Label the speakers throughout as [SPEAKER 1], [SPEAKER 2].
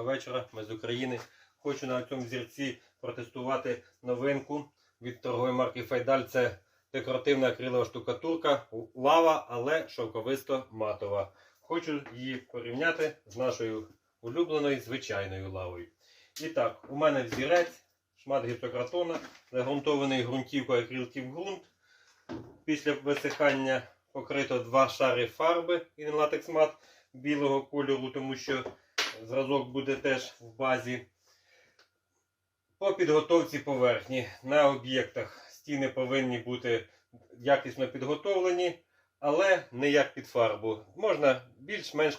[SPEAKER 1] Доброго вечора, ми з України. Хочу на цьому зірці протестувати новинку від торгової марки Файдаль. Це декоративна акрилова штукатурка, лава, але шовковисто матова. Хочу її порівняти з нашою улюбленою звичайною лавою. І так, у мене взірець, шмат гіпсократона, загрунтований ґрунтівкою акрилків ґрунт. Після висихання покрито два шари фарби інлатекс мат білого кольору, тому що зразок буде теж в базі. По підготовці поверхні на об'єктах стіни повинні бути якісно підготовлені, але не як під фарбу. Можна більш-менш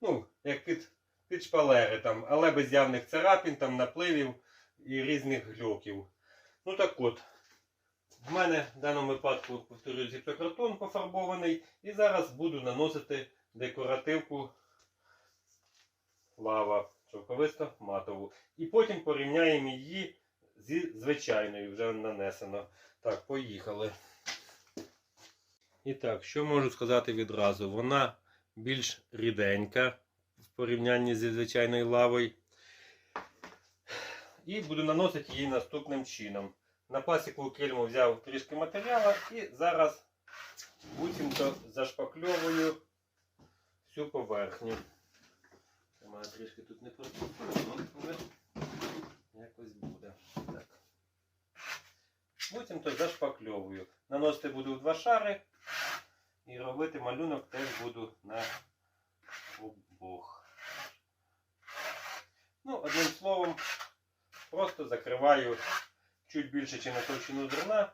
[SPEAKER 1] ну, як під, під шпалери, там, але без явних царапін, там, напливів і різних гльоків. Ну так от, в мене в даному випадку, повторюю, гіпсокартон пофарбований. І зараз буду наносити декоративку лава шовковисто матову. І потім порівняємо її зі звичайною, вже нанесено. Так, поїхали. І так, що можу сказати відразу? Вона більш ріденька в порівнянні зі звичайною лавою. І буду наносити її наступним чином. На пасіку кельму взяв трішки матеріалу і зараз буцімто зашпакльовую всю поверхню. У трішки тут не протупно, але якось буде. Так. Буцімто зашпакльовую. Наносити буду в два шари і робити малюнок теж буду на обох. Ну, одним словом, просто закриваю чуть більше, ніж на товщину зерна,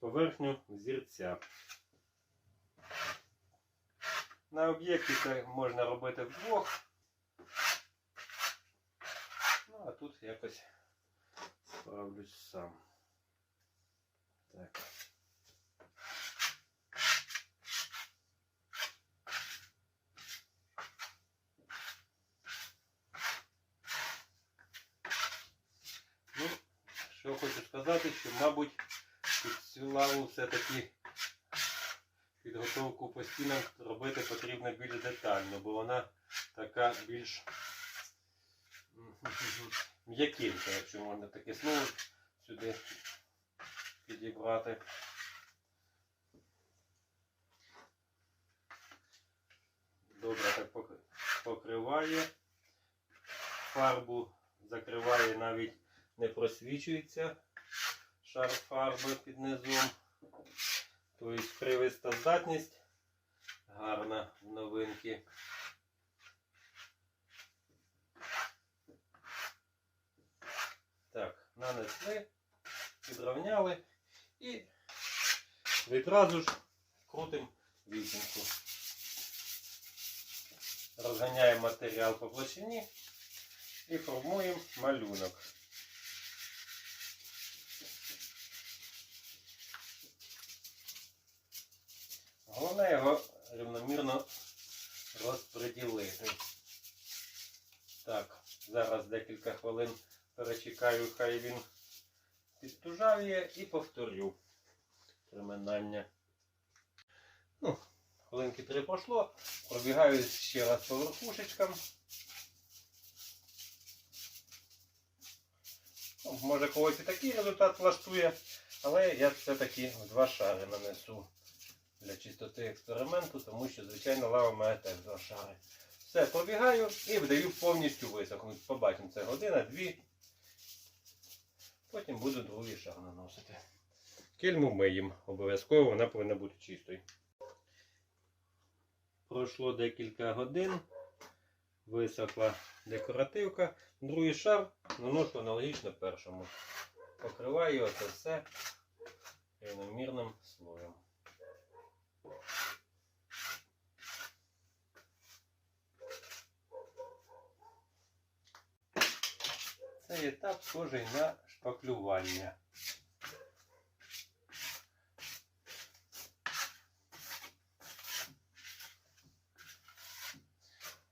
[SPEAKER 1] поверхню зірця. На об'єкті це можна робити вдвох. Ну, а тут якось справлюсь сам. Так. Ну, що хочу сказати, що, мабуть, під цю лаву все-таки підготовку по стінам робити потрібно більш детально, бо вона така більш м, м'якенька, якщо можна таке слово сюди підібрати. Добре так покриває. Фарбу закриває навіть не просвічується шар фарби під низом. Тобто привиста здатність гарна новинки. Так, нанесли, підрівняли і відразу ж крутимо вісімку. Розганяємо матеріал по площині і формуємо малюнок. Головне його рівномірно розподілити. Так, зараз декілька хвилин перечекаю, хай він підтужавіє і повторю приминання. Ну, хвилинки три пройшло. Пробігаю ще раз по верхушечкам. Ну, може когось і такий результат влаштує, але я все-таки в два шари нанесу для чистоти експерименту, тому що, звичайно, лава має теж два шари. Все, пробігаю і вдаю повністю висохнути. Побачимо, це година, дві. Потім буду другий шар наносити. Кельму миємо. Обов'язково вона повинна бути чистою. Пройшло декілька годин. Висохла декоративка. Другий шар наношу аналогічно першому. Покриваю це все рівномірним слоєм. Цей етап схожий на шпаклювання.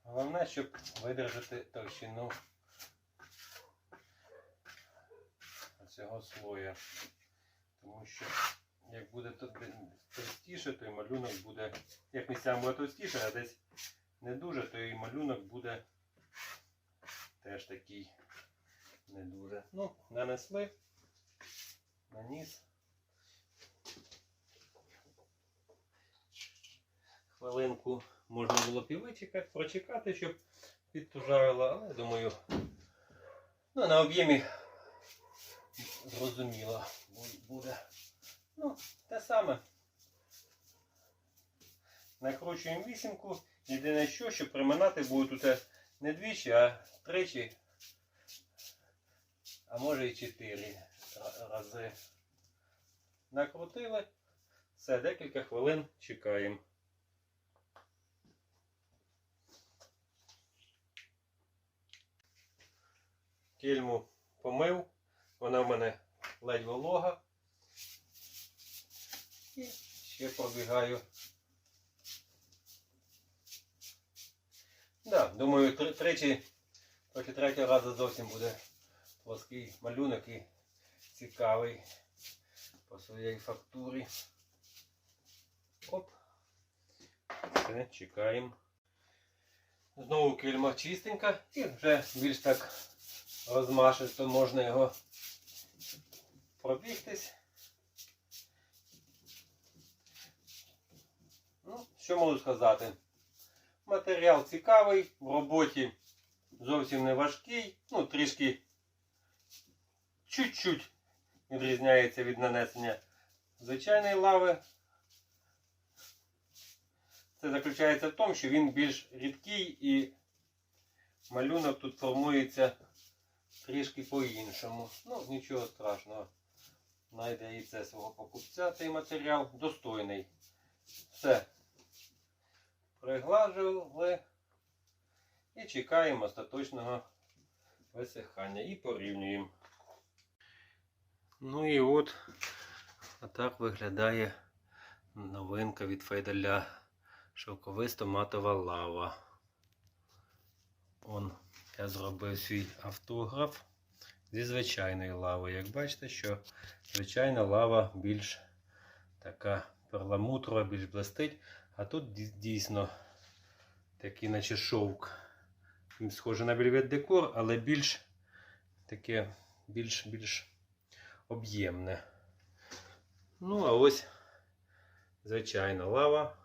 [SPEAKER 1] Головне, щоб видержати товщину цього слоя. Тому що як буде товстіше, то і малюнок буде, як місцями буде товстіше, а десь не дуже, то і малюнок буде теж такий не дуже. Ну, нанесли, наніс. Хвилинку можна було б і вичекати, прочекати, щоб підтужавило, але я думаю, ну, на об'ємі зрозуміло буде. Ну, те саме. Накручуємо вісімку. Єдине що, що приминати будуть тут не двічі, а тричі, а може і чотири рази. Накрутили. Все, декілька хвилин чекаємо. Кільму помив. Вона в мене ледь волога. І ще пробігаю. Да, думаю, три- тричі, трохи третього разу зовсім буде плоский малюнок і цікавий по своїй фактурі. Оп. Все, чекаємо. Знову кільма чистенька і вже більш так розмашисто можна його пробігтись. Ну, що можу сказати? Матеріал цікавий, в роботі зовсім не важкий, ну трішки чуть-чуть відрізняється від нанесення звичайної лави. Це заключається в тому, що він більш рідкий і малюнок тут формується трішки по-іншому. Ну, нічого страшного. Найде і це свого покупця цей матеріал достойний. Все. Приглажували і чекаємо остаточного висихання і порівнюємо. Ну і от отак виглядає новинка від Фейдаля шовковисто матова лава. Он я зробив свій автограф зі звичайної лави. Як бачите, що звичайна лава більш така перламутрова, більш блистить. А тут дійсно такий, наче шовк. Схожий на вельвет декор, але більш таке більш, більш об'ємне. Ну, а ось звичайна лава.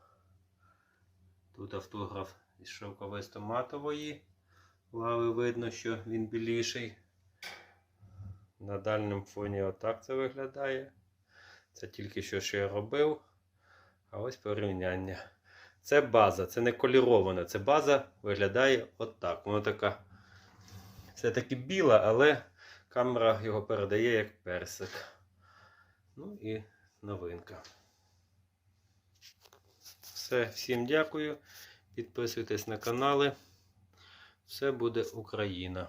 [SPEAKER 1] Тут автограф із шовковисто матової лави видно, що він біліший. На дальньому фоні отак це виглядає. Це тільки що, що я робив. А ось порівняння. Це база, це не колірована. Це база виглядає отак. Воно така все-таки біла, але камера його передає як персик. Ну і новинка. Все, всім дякую. Підписуйтесь на канали. Все буде Україна.